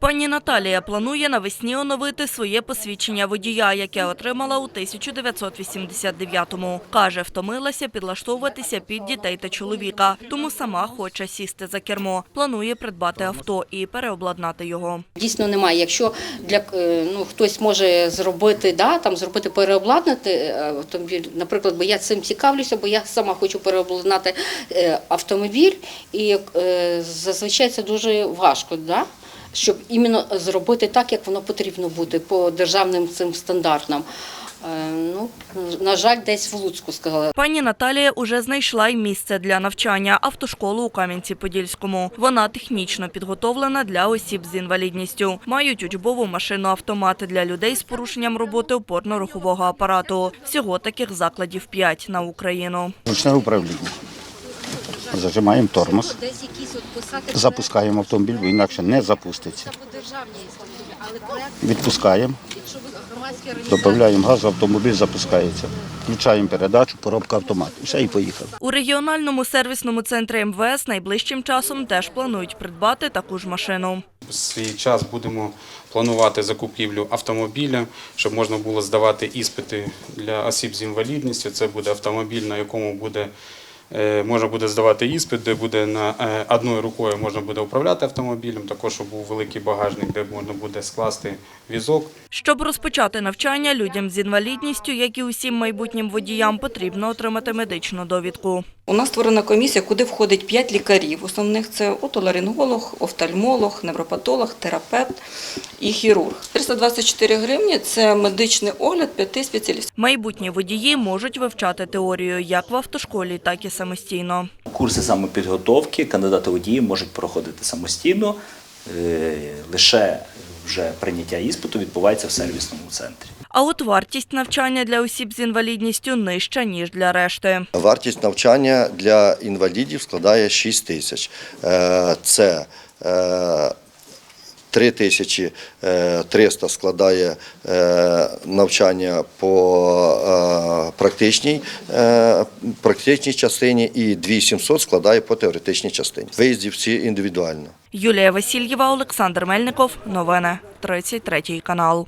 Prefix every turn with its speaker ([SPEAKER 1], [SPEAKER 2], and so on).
[SPEAKER 1] Пані Наталія планує навесні оновити своє посвідчення водія, яке отримала у 1989-му. Каже, втомилася підлаштовуватися під дітей та чоловіка, тому сама хоче сісти за кермо. Планує придбати авто і переобладнати його.
[SPEAKER 2] Дійсно немає. Якщо для е, ну хтось може зробити, да, там зробити переобладнати е, автомобіль, наприклад, бо я цим цікавлюся, бо я сама хочу переобладнати е, автомобіль, і зазвичай це дуже важко, да? Щоб іменно зробити так, як воно потрібно буде по державним цим стандартам. Е, Ну, на жаль, десь в Луцьку сказала.
[SPEAKER 1] Пані Наталія уже знайшла й місце для навчання автошколу у Кам'янці-Подільському. Вона технічно підготовлена для осіб з інвалідністю. Мають учбову машину автомати для людей з порушенням роботи опорно-рухового апарату. Всього таких закладів п'ять на Україну.
[SPEAKER 3] Ручне управління. Зажимаємо тормоз,
[SPEAKER 2] Десь якісь
[SPEAKER 3] запускаємо автомобіль, бо інакше не запуститься. Відпускаємо, додаємо газ, автомобіль запускається. Включаємо передачу, коробка автомат. Все, і поїхав.
[SPEAKER 1] У регіональному сервісному центрі МВС найближчим часом теж планують придбати таку ж машину.
[SPEAKER 4] В свій час будемо планувати закупівлю автомобіля, щоб можна було здавати іспити для осіб з інвалідністю. Це буде автомобіль, на якому буде можна буде здавати іспит, де буде на е, одною рукою можна буде управляти автомобілем. Також щоб був великий багажник, де можна буде скласти візок.
[SPEAKER 1] Щоб розпочати навчання людям з інвалідністю, як і усім майбутнім водіям, потрібно отримати медичну довідку.
[SPEAKER 5] У нас створена комісія, куди входить 5 лікарів. Основних це отоларинголог, офтальмолог, невропатолог, терапевт і хірург. 324 гривні це медичний огляд п'яти спеціалістів.
[SPEAKER 1] Майбутні водії можуть вивчати теорію як в автошколі, так і самостійно.
[SPEAKER 6] Курси самопідготовки кандидати водії можуть проходити самостійно, е, лише вже прийняття іспиту відбувається в сервісному центрі.
[SPEAKER 1] А от вартість навчання для осіб з інвалідністю нижча, ніж для решти.
[SPEAKER 7] Вартість навчання для інвалідів складає 6 тисяч. Е, Це е, 3 тисячі е, 300 складає е, навчання по е, практичній, практичній частині і 2700 складає по теоретичній частині. Виїзді всі індивідуально.
[SPEAKER 1] Юлія Васильєва, Олександр Мельников. Новини 33 канал.